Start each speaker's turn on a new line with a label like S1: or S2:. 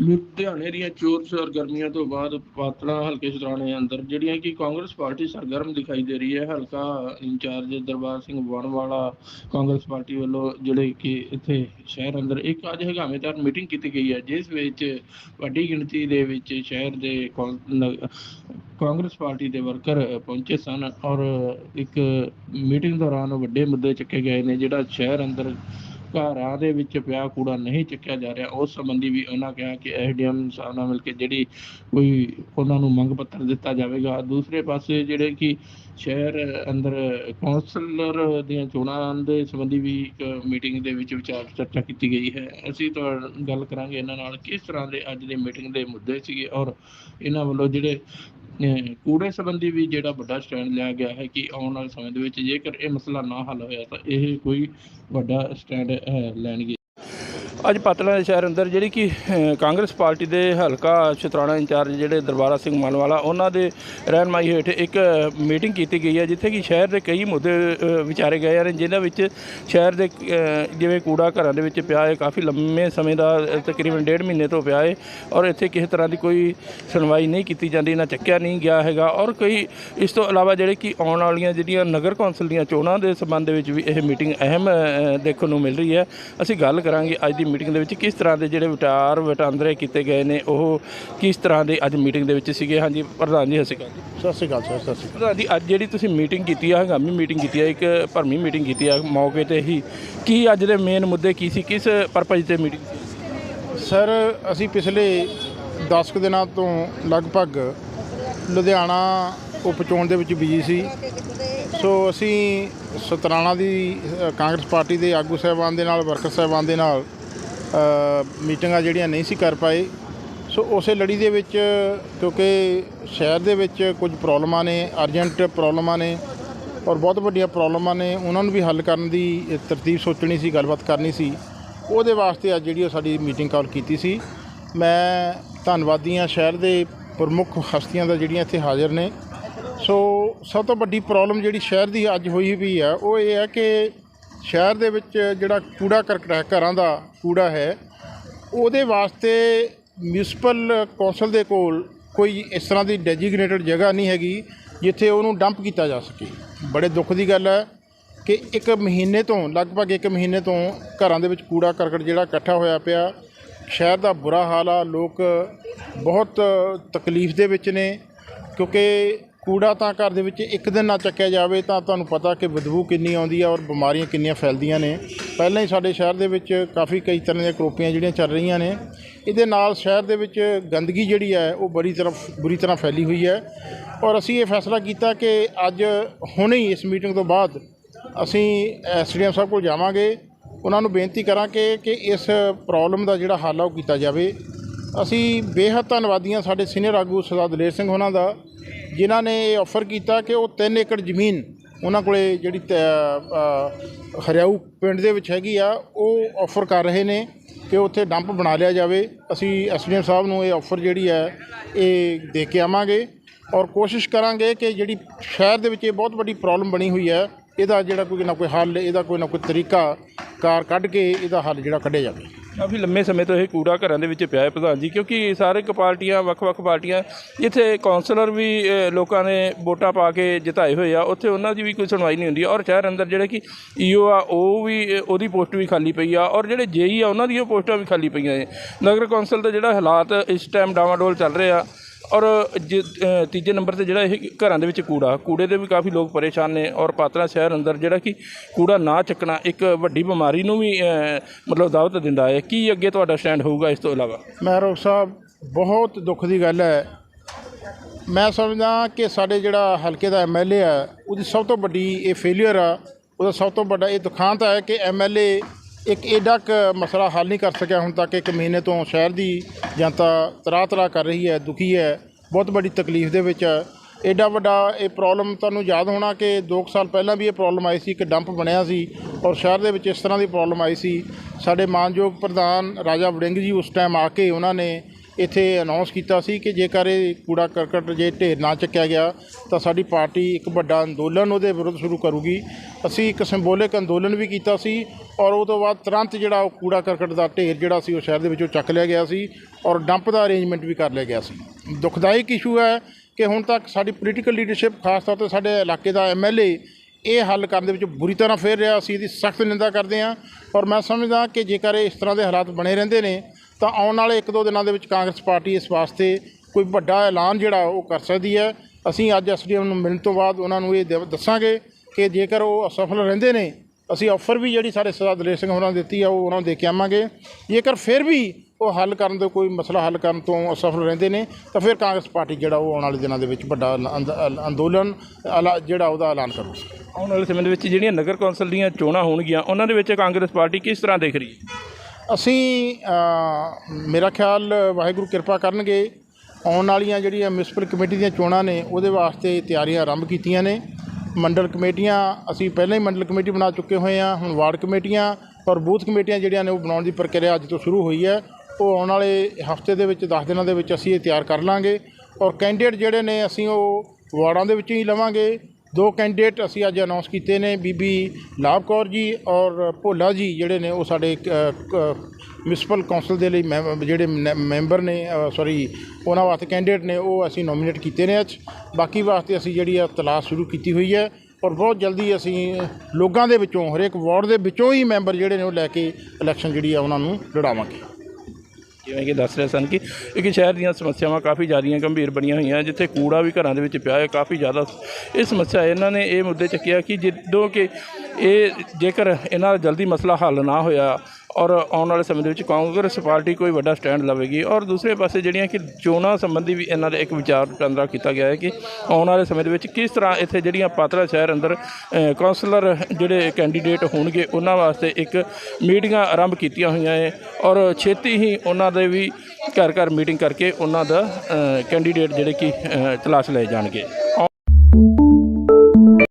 S1: ਲੁਧਿਆਣੇ ਦੀਆਂ ਚੋਰ ਸਰਗਰਮੀਆਂ ਤੋਂ ਬਾਅਦ ਪਾਤੜਾ ਹਲਕੇ ਸਤਰਾਣੇ ਅੰਦਰ, ਜਿਹੜੀਆਂ ਕਿ ਕਾਂਗਰਸ ਪਾਰਟੀ ਸਰਗਰਮ ਦਿਖਾਈ ਦੇ ਰਹੀ ਹੈ। ਹਲਕਾ ਇੰਚਾਰਜ ਦਰਬਾਰ ਸਿੰਘ ਬਣਵਾਲਾ ਕਾਂਗਰਸ ਪਾਰਟੀ ਵੱਲੋਂ ਜਿਹੜੇ ਕਿ ਇੱਥੇ ਸ਼ਹਿਰ ਅੰਦਰ ਇੱਕ ਅੱਜ ਹਗਾਮੇਦਾਰ ਮੀਟਿੰਗ ਕੀਤੀ ਗਈ ਹੈ, ਜਿਸ ਵਿੱਚ ਵੱਡੀ ਗਿਣਤੀ ਦੇ ਵਿੱਚ ਸ਼ਹਿਰ ਦੇ ਕੌਂ- ਕਾਂਗਰਸ ਪਾਰਟੀ ਦੇ ਵਰਕਰ ਪਹੁੰਚੇ ਸਨ ਔਰ ਇੱਕ ਮੀਟਿੰਗ ਦੌਰਾਨ ਵੱਡੇ ਮੁੱਦੇ ਚੱਕੇ ਗਏ ਨੇ, ਜਿਹੜਾ ਸ਼ਹਿਰ ਅੰਦਰ ਘਰਾਂ ਦੇ ਵਿੱਚ ਪਿਆ ਕੂੜਾ ਨਹੀਂ ਚੱਕਿਆ ਜਾ ਰਿਹਾ, ਉਸ ਸੰਬੰਧੀ ਵੀ ਉਹਨਾਂ ਕਿਹਾ ਕਿ ਐਸਡੀਐਮ ਸਾਹਿਬ ਨਾਲ ਮਿਲ ਕੇ ਜਿਹੜੀ ਕੋਈ ਉਹਨਾਂ ਨੂੰ ਮੰਗ ਪੱਤਰ ਦਿੱਤਾ ਜਾਵੇਗਾ। ਦੂਸਰੇ ਪਾਸੇ ਜਿਹੜੇ ਕਿ ਸ਼ਹਿਰ ਅੰਦਰ ਕੌਂਸਲਰ ਦੀਆਂ ਚੋਣਾਂ ਦੇ ਸੰਬੰਧੀ ਵੀ ਇੱਕ ਮੀਟਿੰਗ ਦੇ ਵਿੱਚ ਵਿਚਾਰ ਚਰਚਾ ਕੀਤੀ ਗਈ ਹੈ। ਅਸੀਂ ਤੁਹਾਡੇ ਗੱਲ ਕਰਾਂਗੇ ਇਹਨਾਂ ਨਾਲ ਕਿਸ ਤਰ੍ਹਾਂ ਦੇ ਅੱਜ ਦੀ ਮੀਟਿੰਗ ਦੇ ਮੁੱਦੇ ਸੀਗੇ ਔਰ ਇਹਨਾਂ ਵੱਲੋਂ ਜਿਹੜੇ ਕੂੜੇ ਸੰਬੰਧੀ ਵੀ ਜਿਹੜਾ ਵੱਡਾ ਸਟੈਂਡ ਲਿਆ ਗਿਆ ਹੈ ਕਿ ਆਉਣ ਵਾਲੇ ਸਮੇਂ ਦੇ ਵਿੱਚ ਜੇਕਰ ਇਹ ਮਸਲਾ ਨਾ ਹੱਲ ਹੋਇਆ ਤਾਂ ਇਹ ਕੋਈ ਵੱਡਾ ਸਟੈਂਡ ਲੈਣਗੇ। ਅੱਜ ਪਾਤਲਾ ਦੇ ਸ਼ਹਿਰ ਅੰਦਰ ਜਿਹੜੀ ਕਿ ਕਾਂਗਰਸ ਪਾਰਟੀ ਦੇ ਹਲਕਾ ਸ਼ਤਰਾਣਾ ਇੰਚਾਰਜ ਜਿਹੜੇ ਦਰਬਾਰਾ ਸਿੰਘ ਮਾਨਵਾਲਾ, ਉਹਨਾਂ ਦੇ ਰਹਿਨਮਾਈ ਹੇਠ ਇੱਕ ਮੀਟਿੰਗ ਕੀਤੀ ਗਈ ਹੈ, ਜਿੱਥੇ ਕਿ ਸ਼ਹਿਰ ਦੇ ਕਈ ਮੁੱਦੇ ਵਿਚਾਰੇ ਗਏ ਹਨ, ਜਿਨ੍ਹਾਂ ਵਿੱਚ ਸ਼ਹਿਰ ਦੇ ਜਿਵੇਂ ਕੂੜਾ ਘਰਾਂ ਦੇ ਵਿੱਚ ਪਿਆ ਹੈ, ਕਾਫੀ ਲੰਮੇ ਸਮੇਂ ਦਾ ਤਕਰੀਬਨ ਡੇਢ ਮਹੀਨੇ ਤੋਂ ਪਿਆ ਹੈ ਔਰ ਇੱਥੇ ਕਿਸੇ ਤਰ੍ਹਾਂ ਦੀ ਕੋਈ ਸੁਣਵਾਈ ਨਹੀਂ ਕੀਤੀ ਜਾਂਦੀ, ਨਾ ਚੱਕਿਆ ਨਹੀਂ ਗਿਆ ਹੈਗਾ ਔਰ ਕਈ ਇਸ ਤੋਂ ਇਲਾਵਾ ਜਿਹੜੇ ਕਿ ਆਉਣ ਵਾਲੀਆਂ ਜਿਹੜੀਆਂ ਨਗਰ ਕੌਂਸਲ ਦੀਆਂ ਚੋਣਾਂ ਦੇ ਸੰਬੰਧ ਵਿੱਚ ਵੀ ਇਹ ਮੀਟਿੰਗ ਅਹਿਮ ਦੇਖਣ ਨੂੰ ਮਿਲ ਰਹੀ ਹੈ। ਅਸੀਂ ਗੱਲ ਕਰਾਂਗੇ ਅੱਜ ਦੀ ਮੀਟਿੰਗ ਦੇ ਵਿੱਚ ਕਿਸ ਤਰ੍ਹਾਂ ਦੇ ਜਿਹੜੇ ਵਿਚਾਰ ਵਟਾਂਦਰੇ ਕੀਤੇ ਗਏ ਨੇ ਉਹ ਕਿਸ ਤਰ੍ਹਾਂ ਦੇ ਅੱਜ ਮੀਟਿੰਗ ਦੇ ਵਿੱਚ ਸੀਗੇ? ਹਾਂਜੀ ਪ੍ਰਧਾਨ ਜੀ ਸਤਿ ਸ਼੍ਰੀ ਅਕਾਲ ਜੀ।
S2: ਸਤਿ ਸ਼੍ਰੀ ਅਕਾਲ ਸਰ ਸਤਿ ਸ਼੍ਰੀ
S1: ਪ੍ਰਧਾਨ ਜੀ ਅੱਜ ਜਿਹੜੀ ਤੁਸੀਂ ਮੀਟਿੰਗ ਕੀਤੀ ਆ ਹੰਗਾਮੀ ਮੀਟਿੰਗ ਕੀਤੀ ਆ ਇੱਕ ਭਰਮੀ ਮੀਟਿੰਗ ਕੀਤੀ ਆ ਮੌਕੇ ਤੇ ਹੀ ਕੀ ਅੱਜ ਦੇ ਮੇਨ ਮੁੱਦੇ ਕੀ ਸੀ? ਕਿਸ ਪਰਪਸ ਤੇ ਮੀਟਿੰਗ ਸੀ?
S2: ਅਕਾਲ ਸਰ ਅਸੀਂ ਪਿਛਲੇ 10 ਕੁ ਦਿਨਾਂ ਤੋਂ ਲਗਭਗ ਲੁਧਿਆਣਾ ਉਪ ਚੋਣ ਦੇ ਵਿੱਚ ਬਿਜ਼ੀ ਸੀ। ਸੋ ਅਸੀਂ ਸਤਰਾਣਾ ਦੀ ਕਾਂਗਰਸ ਪਾਰਟੀ ਦੇ ਆਗੂ ਸਾਹਿਬਾਨ ਦੇ ਨਾਲ ਵਰਕਰ ਸਾਹਿਬਾਨ ਦੇ ਨਾਲ ਮੀਟਿੰਗਾਂ ਜਿਹੜੀਆਂ ਨਹੀਂ ਸੀ ਕਰ ਪਾਏ। ਸੋ ਉਸੇ ਲੜੀ ਦੇ ਵਿੱਚ, ਕਿਉਂਕਿ ਸ਼ਹਿਰ ਦੇ ਵਿੱਚ ਕੁਝ ਪ੍ਰੋਬਲਮਾਂ ਨੇ, ਅਰਜੈਂਟ ਪ੍ਰੋਬਲਮਾਂ ਨੇ ਔਰ ਬਹੁਤ ਵੱਡੀਆਂ ਪ੍ਰੋਬਲਮਾਂ ਨੇ, ਉਹਨਾਂ ਨੂੰ ਵੀ ਹੱਲ ਕਰਨ ਦੀ ਤਰਤੀਬ ਸੋਚਣੀ ਸੀ, ਗੱਲਬਾਤ ਕਰਨੀ ਸੀ। ਉਹਦੇ ਵਾਸਤੇ ਅੱਜ ਜਿਹੜੀ ਉਹ ਸਾਡੀ ਮੀਟਿੰਗ ਕਾਲ ਕੀਤੀ ਸੀ। ਮੈਂ ਧੰਨਵਾਦੀ ਹਾਂ ਸ਼ਹਿਰ ਦੇ ਪ੍ਰਮੁੱਖ ਹਸਤੀਆਂ ਦਾ ਜਿਹੜੀਆਂ ਇੱਥੇ ਹਾਜ਼ਰ ਨੇ। ਸੋ ਸਭ ਤੋਂ ਵੱਡੀ ਪ੍ਰੋਬਲਮ ਜਿਹੜੀ ਸ਼ਹਿਰ ਦੀ ਅੱਜ ਹੋਈ ਵੀ ਆ ਉਹ ਇਹ ਹੈ ਕਿ ਸ਼ਹਿਰ ਦੇ ਵਿੱਚ ਜਿਹੜਾ ਕੂੜਾ ਕਰਕਟ ਹੈ, ਘਰਾਂ ਦਾ ਕੂੜਾ ਹੈ, ਉਹਦੇ ਵਾਸਤੇ ਮਿਊਨਿਸਪਲ ਕੌਂਸਲ ਦੇ ਕੋਲ ਕੋਈ ਇਸ ਤਰ੍ਹਾਂ ਦੀ ਡੈਜੀਗਨੇਟਡ ਜਗ੍ਹਾ ਨਹੀਂ ਹੈਗੀ ਜਿੱਥੇ ਉਹਨੂੰ ਡੰਪ ਕੀਤਾ ਜਾ ਸਕੇ। ਬੜੇ ਦੁੱਖ ਦੀ ਗੱਲ ਹੈ ਕਿ ਇੱਕ ਮਹੀਨੇ ਤੋਂ, ਲਗਭਗ ਇੱਕ ਮਹੀਨੇ ਤੋਂ ਘਰਾਂ ਦੇ ਵਿੱਚ ਕੂੜਾ ਕਰਕਟ ਜਿਹੜਾ ਇਕੱਠਾ ਹੋਇਆ ਪਿਆ। ਸ਼ਹਿਰ ਦਾ ਬੁਰਾ ਹਾਲ ਆ, ਲੋਕ ਬਹੁਤ ਤਕਲੀਫ ਦੇ ਵਿੱਚ ਨੇ ਕਿਉਂਕਿ ਕੂੜਾ ਤਾਂ ਘਰ ਦੇ ਵਿੱਚ ਇੱਕ ਦਿਨ ਨਾ ਚੱਕਿਆ ਜਾਵੇ ਤਾਂ ਤੁਹਾਨੂੰ ਪਤਾ ਕਿ ਬਦਬੂ ਕਿੰਨੀ ਆਉਂਦੀ ਆ ਔਰ ਬਿਮਾਰੀਆਂ ਕਿੰਨੀਆਂ ਫੈਲਦੀਆਂ ਨੇ। ਪਹਿਲਾਂ ਹੀ ਸਾਡੇ ਸ਼ਹਿਰ ਦੇ ਵਿੱਚ ਕਾਫੀ ਕਈ ਤਰ੍ਹਾਂ ਦੀਆਂ ਕਰੋਪੀਆਂ ਜਿਹੜੀਆਂ ਚੱਲ ਰਹੀਆਂ ਨੇ। ਇਹਦੇ ਨਾਲ ਸ਼ਹਿਰ ਦੇ ਵਿੱਚ ਗੰਦਗੀ ਜਿਹੜੀ ਹੈ ਉਹ ਬੜੀ ਤਰ੍ਹਾਂ, ਬੁਰੀ ਤਰ੍ਹਾਂ ਫੈਲੀ ਹੋਈ ਹੈ। ਔਰ ਅਸੀਂ ਇਹ ਫੈਸਲਾ ਕੀਤਾ ਕਿ ਅੱਜ, ਹੁਣੇ ਹੀ ਇਸ ਮੀਟਿੰਗ ਤੋਂ ਬਾਅਦ ਅਸੀਂ ਐਸਡੀਐਮ ਸਾਹਿਬ ਕੋਲ ਜਾਵਾਂਗੇ। ਉਹਨਾਂ ਨੂੰ ਬੇਨਤੀ ਕਰਾਂਗੇ ਕਿ ਇਸ ਪ੍ਰੋਬਲਮ ਦਾ ਜਿਹੜਾ ਹੱਲ ਆ ਉਹ ਕੀਤਾ ਜਾਵੇ। ਅਸੀਂ ਬੇਹੱਦ ਧੰਨਵਾਦੀ ਹਾਂ ਸਾਡੇ ਸੀਨੀਅਰ ਆਗੂ ਸਰਦਾਰ ਦਲੇਰ ਸਿੰਘ ਉਹਨਾਂ ਦਾ, ਜਿਨ੍ਹਾਂ ਨੇ ਇਹ ਆਫਰ ਕੀਤਾ ਕਿ ਉਹ 3 ਏਕੜ ਜ਼ਮੀਨ ਉਹਨਾਂ ਕੋਲੇ ਜਿਹੜੀ ਤ- ਹਰਿਆਊ ਪਿੰਡ ਦੇ ਵਿੱਚ ਹੈਗੀ ਆ, ਉਹ ਆਫਰ ਕਰ ਰਹੇ ਨੇ ਕਿ ਉੱਥੇ ਡੰਪ ਬਣਾ ਲਿਆ ਜਾਵੇ। ਅਸੀਂ ਐਸਡੀਐਮ ਸਾਹਿਬ ਨੂੰ ਇਹ ਆਫਰ ਜਿਹੜੀ ਹੈ, ਇਹ ਦੇ ਕੇ ਆਵਾਂਗੇ ਔਰ ਕੋਸ਼ਿਸ਼ ਕਰਾਂਗੇ ਕਿ ਜਿਹੜੀ ਸ਼ਹਿਰ ਦੇ ਵਿੱਚ ਇਹ ਬਹੁਤ ਵੱਡੀ ਪ੍ਰੋਬਲਮ ਬਣੀ ਹੋਈ ਹੈ, ਇਹਦਾ ਜਿਹੜਾ ਕੋਈ ਨਾ ਕੋਈ ਹੱਲ, ਇਹਦਾ ਕੋਈ ਨਾ ਕੋਈ ਤਰੀਕਾ ਕਾਰ ਕੱਢ ਕੇ ਇਹਦਾ ਹੱਲ ਜਿਹੜਾ ਕੱਢਿਆ ਜਾਵੇ।
S1: ਕਾਫੀ ਲੰਮੇ ਸਮੇਂ ਤੋਂ ਇਹ ਕੂੜਾ ਘਰਾਂ ਦੇ ਵਿੱਚ ਪਿਆ ਹੈ ਪ੍ਰਧਾਨ ਜੀ, ਕਿਉਂਕਿ ਸਾਰੇ ਕ ਪਾਰਟੀਆਂ ਵੱਖ-ਵੱਖ ਪਾਰਟੀਆਂ, ਜਿੱਥੇ ਕੌਂਸਲਰ ਵੀ ਲੋਕਾਂ ਨੇ ਵੋਟਾਂ ਪਾ ਕੇ ਜਿਤਾਏ ਹੋਏ ਆ, ਉੱਥੇ ਉਹਨਾਂ ਦੀ ਵੀ ਕੋਈ ਸੁਣਵਾਈ ਨਹੀਂ ਹੁੰਦੀ। ਔਰ ਸ਼ਹਿਰ ਅੰਦਰ ਜਿਹੜੇ ਕਿ ਈਓ ਆ, ਉਹ ਵੀ ਉਹਦੀ ਪੋਸਟ ਵੀ ਖਾਲੀ ਪਈ ਆ, ਔਰ ਜਿਹੜੇ ਜੇਈ ਆ, ਉਹਨਾਂ ਦੀਆਂ ਪੋਸਟਾਂ ਵੀ ਖਾਲੀ ਪਈਆਂ ਨੇ। ਨਗਰ ਕੌਂਸਲ ਦਾ ਜਿਹੜਾ ਹਾਲਾਤ ਇਸ ਟਾਈਮ ਡਾਵਾਡੋਲ ਚੱਲ ਰਿਹਾ ਔਰ ਜ- ਤੀਜੇ ਨੰਬਰ ਤੇ ਜਿਹੜਾ ਇਹ ਘਰਾਂ ਦੇ ਵਿੱਚ ਕੂੜਾ, ਕੂੜੇ ਦੇ ਵੀ ਕਾਫੀ ਲੋਕ ਪਰੇਸ਼ਾਨ ਨੇ ਔਰ ਪਾਤਰਾ ਸ਼ਹਿਰ ਅੰਦਰ ਜਿਹੜਾ ਕਿ ਕੂੜਾ ਨਾ ਚੱਕਣਾ ਇੱਕ ਵੱਡੀ ਬਿਮਾਰੀ ਨੂੰ ਵੀ ਮਤਲਬ ਦਾਵਤ ਦਿੰਦਾ ਹੈ। ਕੀ ਅੱਗੇ ਤੁਹਾਡਾ ਸਟੈਂਡ ਹੋਊਗਾ ਇਸ ਤੋਂ ਇਲਾਵਾ?
S2: ਮਹਿਰੋ ਸਾਹਿਬ, ਬਹੁਤ ਦੁੱਖ ਦੀ ਗੱਲ ਹੈ। ਮੈਂ ਸਮਝਦਾ ਕਿ ਸਾਡੇ ਜਿਹੜਾ ਹਲਕੇ ਦਾ ਐਮਐਲਏ ਆ ਉਹਦੀ ਸਭ ਤੋਂ ਵੱਡੀ ਇਹ ਫੇਲਿਅਰ ਆ। ਉਹਦਾ ਸਭ ਤੋਂ ਵੱਡਾ ਇਹ ਦੁਖਾਂਤ ਹੈ ਕਿ ਐਮਐਲਏ ਇੱਕ ਏਡਾ ਕ ਮਸਲਾ ਹੱਲ ਨਹੀਂ ਕਰ ਸਕਿਆ ਹੁਣ ਤੱਕ, ਇੱਕ ਮਹੀਨੇ ਤੋਂ ਸ਼ਹਿਰ ਦੀ ਜਨਤਾ ਤਰਾ ਤਰਾਹ ਕਰ ਰਹੀ ਹੈ, ਦੁਖੀ ਹੈ, ਬਹੁਤ ਵੱਡੀ ਤਕਲੀਫ ਦੇ ਵਿੱਚ ਹੈ। ਏਡਾ ਵੱਡਾ ਇਹ ਪ੍ਰੋਬਲਮ ਤੁਹਾਨੂੰ ਯਾਦ ਹੋਣਾ ਕਿ 2 ਸਾਲ ਪਹਿਲਾਂ ਵੀ ਇਹ ਪ੍ਰੋਬਲਮ ਆਈ ਸੀ ਕਿ ਡੰਪ ਬਣਿਆ ਸੀ ਔਰ ਸ਼ਹਿਰ ਦੇ ਵਿੱਚ ਇਸ ਤਰ੍ਹਾਂ ਦੀ ਪ੍ਰੋਬਲਮ ਆਈ ਸੀ। ਸਾਡੇ ਮਾਨਯੋਗ ਪ੍ਰਧਾਨ ਰਾਜਾ ਵੜਿੰਗ ਜੀ ਉਸ ਟਾਈਮ ਆ ਕੇ ਉਹਨਾਂ ਨੇ ਇੱਥੇ ਅਨਾਉਂਸ ਕੀਤਾ ਸੀ ਕਿ ਜੇਕਰ ਇਹ ਕੂੜਾ ਕਰਕਟ ਜੇ ਢੇਰ ਨਾ ਚੱਕਿਆ ਗਿਆ, ਤਾਂ ਸਾਡੀ ਪਾਰਟੀ ਇੱਕ ਵੱਡਾ ਅੰਦੋਲਨ ਉਹਦੇ ਵਿਰੁੱਧ ਸ਼ੁਰੂ ਕਰੂਗੀ। ਅਸੀਂ ਇੱਕ ਸਿੰਬੋਲਿਕ ਅੰਦੋਲਨ ਵੀ ਕੀਤਾ ਸੀ ਔਰ ਉਹ ਤੋਂ ਬਾਅਦ ਤੁਰੰਤ ਜਿਹੜਾ ਉਹ ਕੂੜਾ ਕਰਕਟ ਦਾ ਢੇਰ ਜਿਹੜਾ ਸੀ ਉਹ ਸ਼ਹਿਰ ਦੇ ਵਿੱਚੋਂ ਚੱਕ ਲਿਆ ਗਿਆ ਸੀ ਔਰ ਡੰਪ ਦਾ ਅਰੇਂਜਮੈਂਟ ਵੀ ਕਰ ਲਿਆ ਗਿਆ ਸੀ। ਦੁਖਦਾਇਕ ਇਸ਼ੂ ਹੈ ਕਿ ਹੁਣ ਤੱਕ ਸਾਡੀ ਪੋਲੀਟੀਕਲ ਲੀਡਰਸ਼ਿਪ ਖਾਸ ਤੌਰ ਤੇ ਸਾਡੇ ਇਲਾਕੇ ਦਾ ਐਮਐਲਏ ਇਹ ਹੱਲ ਕਰਨ ਦੇ ਵਿੱਚ ਬੁਰੀ ਤਰ੍ਹਾਂ ਫੇਰ ਰਿਹਾ। ਅਸੀਂ ਇਹਦੀ ਸਖਤ ਨਿੰਦਾ ਕਰਦੇ ਹਾਂ ਔਰ ਮੈਂ ਸਮਝਦਾ ਕਿ ਜੇਕਰ ਇਸ ਤਰ੍ਹਾਂ ਦੇ ਹਾਲਾਤ ਬਣੇ ਰਹਿੰਦੇ ਨੇ ਤਾਂ ਆਉਣ ਵਾਲੇ ਇੱਕ ਦੋ ਦਿਨਾਂ ਦੇ ਵਿੱਚ ਕਾਂਗਰਸ ਪਾਰਟੀ ਇਸ ਵਾਸਤੇ ਕੋਈ ਵੱਡਾ ਐਲਾਨ ਜਿਹੜਾ ਉਹ ਕਰ ਸਕਦੀ ਹੈ। ਅਸੀਂ ਅੱਜ ਐਸਡੀਐਮ ਨੂੰ ਮਿਲਣ ਤੋਂ ਬਾਅਦ ਉਹਨਾਂ ਨੂੰ ਇਹ ਦੱਸਾਂਗੇ ਕਿ ਜੇਕਰ ਉਹ ਅਸਫਲ ਰਹਿੰਦੇ ਨੇ, ਅਸੀਂ ਆਫਰ ਵੀ ਜਿਹੜੀ ਸਾਡੇ ਸਰਦਾਰ ਦਲੇਰ ਸਿੰਘ ਹੋਰਾਂ ਨੂੰ ਦਿੱਤੀ ਆ, ਉਹ ਉਹਨਾਂ ਨੂੰ ਦੇ ਕੇ ਆਵਾਂਗੇ। ਜੇਕਰ ਫਿਰ ਵੀ ਉਹ ਹੱਲ ਕਰਨ ਦੇ ਕੋਈ ਮਸਲਾ ਹੱਲ ਕਰਨ ਤੋਂ ਅਸਫਲ ਰਹਿੰਦੇ ਨੇ, ਤਾਂ ਫਿਰ ਕਾਂਗਰਸ ਪਾਰਟੀ ਜਿਹੜਾ ਉਹ ਆਉਣ ਵਾਲੇ ਦਿਨਾਂ ਦੇ ਵਿੱਚ ਵੱਡਾ ਅੰਦੋਲਨ ਐਲਾ- ਜਿਹੜਾ ਉਹਦਾ ਐਲਾਨ ਕਰੂ
S1: ਆਉਣ ਵਾਲੇ ਸਮੇਂ ਦੇ ਵਿੱਚ ਜਿਹੜੀਆਂ ਨਗਰ ਕੌਂਸਲ ਦੀਆਂ ਚੋਣਾਂ ਹੋਣਗੀਆਂ, ਉਹਨਾਂ ਦੇ ਵਿੱਚ ਕਾਂਗਰਸ ਪਾਰਟੀ ਕਿਸ ਤਰ੍ਹਾਂ ਦੇਖ ਰਹੀ ਹੈ?
S2: ਅਸੀਂ ਮੇਰਾ ਖਿਆਲ ਵਾਹਿਗੁਰੂ ਕਿਰਪਾ ਕਰਨਗੇ, ਆਉਣ ਵਾਲੀਆਂ ਜਿਹੜੀਆਂ ਮਿਊਨਿਸਪਲ ਕਮੇਟੀ ਦੀਆਂ ਚੋਣਾਂ ਨੇ, ਉਹਦੇ ਵਾਸਤੇ ਤਿਆਰੀਆਂ ਆਰੰਭ ਕੀਤੀਆਂ ਨੇ। ਮੰਡਲ ਕਮੇਟੀਆਂ, ਅਸੀਂ ਪਹਿਲਾਂ ਹੀ ਮੰਡਲ ਕਮੇਟੀ ਬਣਾ ਚੁੱਕੇ ਹੋਏ ਹਾਂ, ਹੁਣ ਵਾਰਡ ਕਮੇਟੀਆਂ ਔਰ ਬੂਥ ਕਮੇਟੀਆਂ ਜਿਹੜੀਆਂ ਨੇ, ਉਹ ਬਣਾਉਣ ਦੀ ਪ੍ਰਕਿਰਿਆ ਅੱਜ ਤੋਂ ਸ਼ੁਰੂ ਹੋਈ ਹੈ। ਉਹ ਆਉਣ ਵਾਲੇ ਹਫ਼ਤੇ ਦੇ ਵਿੱਚ 10 ਦਿਨਾਂ ਦੇ ਵਿੱਚ ਅਸੀਂ ਇਹ ਤਿਆਰ ਕਰ ਲਾਂਗੇ ਔਰ ਕੈਂਡੀਡੇਟ ਜਿਹੜੇ ਨੇ, ਅਸੀਂ ਉਹ ਵਾਰਡਾਂ ਦੇ ਵਿੱਚ ਹੀ ਲਵਾਂਗੇ। ਦੋ ਕੈਂਡੀਡੇਟ ਅਸੀਂ ਅੱਜ ਅਨਾਉਂਸ ਕੀਤੇ ਨੇ, ਬੀਬੀ ਲਾਭ ਕੌਰ ਜੀ ਔਰ ਭੋਲਾ ਜੀ ਜਿਹੜੇ ਨੇ ਉਹ ਸਾਡੇ ਮਿਊਨਿਸਪਲ ਕੌਂਸਲ ਦੇ ਲਈ ਮੈਂਬ- ਜਿਹੜੇ ਨੇ- ਮੈਂਬਰ ਨੇ ਸੌਰੀ ਉਹਨਾਂ ਵਾਸਤੇ ਕੈਂਡੀਡੇਟ ਨੇ, ਉਹ ਅਸੀਂ ਨੋਮੀਨੇਟ ਕੀਤੇ ਨੇ ਅੱਜ। ਬਾਕੀ ਵਾਸਤੇ ਅਸੀਂ ਜਿਹੜੀ ਆ ਤਲਾਸ਼ ਸ਼ੁਰੂ ਕੀਤੀ ਹੋਈ ਹੈ ਔਰ ਬਹੁਤ ਜਲਦੀ ਅਸੀਂ ਲੋਕਾਂ ਦੇ ਵਿੱਚੋਂ, ਹਰੇਕ ਵਾਰਡ ਦੇ ਵਿੱਚੋਂ ਹੀ ਮੈਂਬਰ ਜਿਹੜੇ ਨੇ ਉਹ ਲੈ ਕੇ ਇਲੈਕਸ਼ਨ ਜਿਹੜੀ ਆ ਉਹਨਾਂ ਨੂੰ ਲੜਾਵਾਂਗੇ।
S1: ਜਿਵੇਂ ਕਿ ਦੱਸ ਰਹੇ ਸਨ ਕਿ ਇੱਕ ਸ਼ਹਿਰ ਦੀਆਂ ਸਮੱਸਿਆਵਾਂ ਕਾਫੀ ਜ਼ਿਆਦੀਆਂ ਗੰਭੀਰ ਬਣੀਆਂ ਹੋਈਆਂ, ਜਿੱਥੇ ਕੂੜਾ ਵੀ ਘਰਾਂ ਦੇ ਵਿੱਚ ਪਿਆ ਹੈ, ਕਾਫੀ ਜ਼ਿਆਦਾ। ਇਹ ਸਮੱਸਿਆ ਇਹਨਾਂ ਨੇ ਇਹ ਮੁੱਦੇ ਚੱਕਿਆ ਕਿ ਜਦੋਂ ਕਿ ਇਹ ਜੇਕਰ ਇਹਨਾਂ ਦਾ ਜਲਦੀ ਮਸਲਾ ਹੱਲ ਨਾ ਹੋਇਆ ਔਰ ਆਉਣ ਵਾਲੇ ਸਮੇਂ ਦੇ ਵਿੱਚ ਕਾਂਗਰਸ ਪਾਰਟੀ ਕੋਈ ਵੱਡਾ ਸਟੈਂਡ ਲਵੇਗੀ। ਔਰ ਦੂਸਰੇ ਪਾਸੇ ਜਿਹੜੀਆਂ ਕਿ ਚੋਣਾਂ ਸੰਬੰਧੀ ਵੀ ਇਹਨਾਂ ਦੇ ਇੱਕ ਵਿਚਾਰ ਵਟਾਂਦਰਾ ਕੀਤਾ ਗਿਆ ਹੈ ਕਿ ਆਉਣ ਵਾਲੇ ਸਮੇਂ ਦੇ ਵਿੱਚ ਕਿਸ ਤਰ੍ਹਾਂ ਇੱਥੇ ਜਿਹੜੀਆਂ ਪਾਤਰਾ ਸ਼ਹਿਰ ਅੰਦਰ ਅ, ਕੌਂਸਲਰ ਜਿਹੜੇ ਕੈਂਡੀਡੇਟ ਹੋਣਗੇ ਉਹਨਾਂ ਵਾਸਤੇ ਇੱਕ ਮੀਟਿੰਗਾਂ ਆਰੰਭ ਕੀਤੀਆਂ ਹੋਈਆਂ ਹੈ। ਔਰ ਛੇਤੀ ਹੀ ਉਹਨਾਂ ਦੇ ਵੀ ਘਰ ਘਰ ਮੀਟਿੰਗ ਕਰਕੇ ਉਹਨਾਂ ਦਾ ਕੈਂਡੀਡੇਟ ਜਿਹੜੇ ਕਿ ਤਲਾਸ਼ ਲਏ ਜਾਣਗੇ।